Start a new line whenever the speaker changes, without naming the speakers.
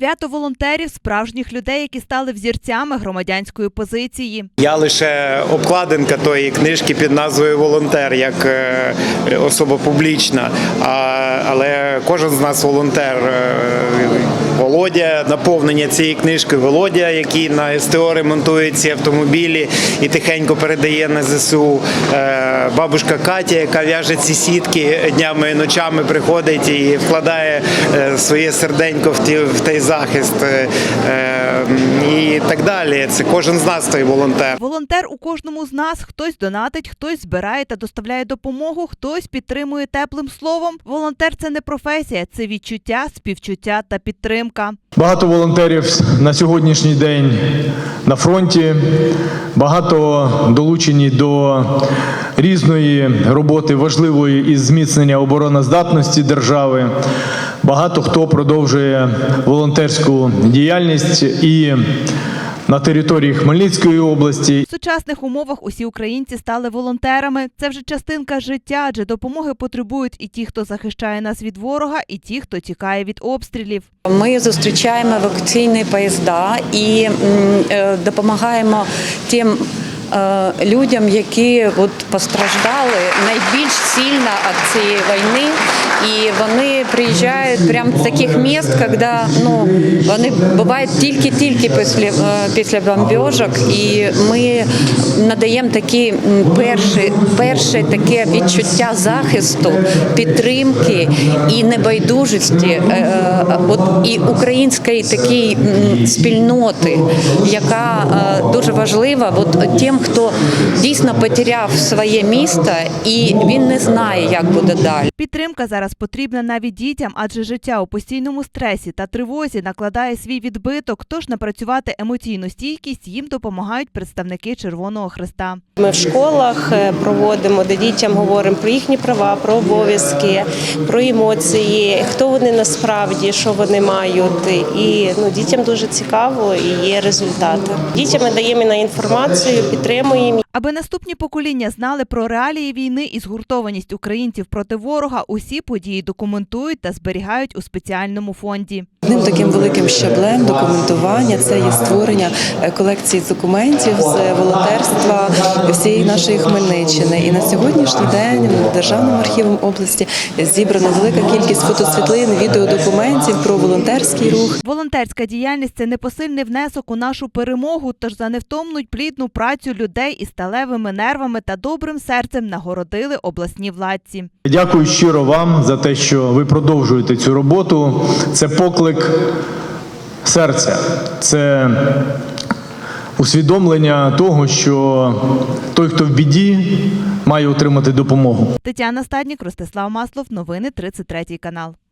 свято волонтерів, справжніх людей, які стали взірцями громадянської позиції.
Я лише обкладинка тої книжки під назвою Волонтер як е, особа публічна. Але кожен з нас волонтер. Володя, наповнення цієї книжки Володя, який на СТО ремонтує ці автомобілі і тихенько передає на ЗСУ. Е, Бабушка Катя, яка в'яже ці сітки днями і ночами приходить і вкладає е, своє серденько в той захист. Е, І так далі. Це кожен з нас той волонтер.
Волонтер у кожному з нас хтось донатить, хтось збирає та доставляє допомогу, хтось підтримує теплим словом. Волонтер це не професія, це відчуття, співчуття та підтримка.
Багато волонтерів на сьогоднішній день на фронті, багато долучені до різної роботи важливої із зміцнення обороноздатності держави. Багато хто продовжує волонтерську діяльність і на території Хмельницької області,
В сучасних умовах усі українці стали волонтерами. Це вже частинка життя, адже допомоги потребують і ті, хто захищає нас від ворога, і ті, хто тікає від обстрілів.
Ми зустрічаємо евакуаційні поїзда і е, допомагаємо тим людям, які от постраждали найбільш сильно від цієї війни. І вони приїжджають прямо з таких міст, коли ну, вони бувають тільки-тільки після, е, після бомбіжок, і ми надаємо такі перші, перше таке відчуття захисту, підтримки і небайдужості, е, е, от і української такої спільноти, яка е, дуже важлива, от тим, хто дійсно потеряв своє місто, і він не знає, як буде далі.
Підтримка зараз потрібна навіть дітям, адже життя у постійному стресі та тривозі накладає свій відбиток. Тож напрацювати емоційну стійкість їм допомагають представники Червоного Христа.
Ми в школах е, проводимо, де дітям говоримо про їхні права, про обов'язки, про емоції, хто вони насправді, що вони мають. І ну, дітям дуже цікаво і є результати. Дітям ми даємо на інформацію, підтримуємо.
Аби наступні покоління знали про реалії війни і згуртованість українців проти ворога, усі події документують та зберігають у спеціальному фонді.
Одним таким великим щаблем документування це є створення е, колекції документів з волонтерства всієї нашої Хмельниччини. І на сьогоднішній день Державним архівом області зібрана велика кількість фотосвітлин, відеодокументів про волонтерський рух.
Волонтерська діяльність це непосильний внесок у нашу перемогу, тож за невтомну плідну працю людей із сталевими нервами та добрим серцем нагородили обласні владці.
Дякую щиро вам за те, що ви продовжуєте цю роботу. Це поклик серця, це усвідомлення того, що той, хто в біді, має отримати допомогу.
Тетяна Стаднік, Ростислав Маслов, новини 33 канал.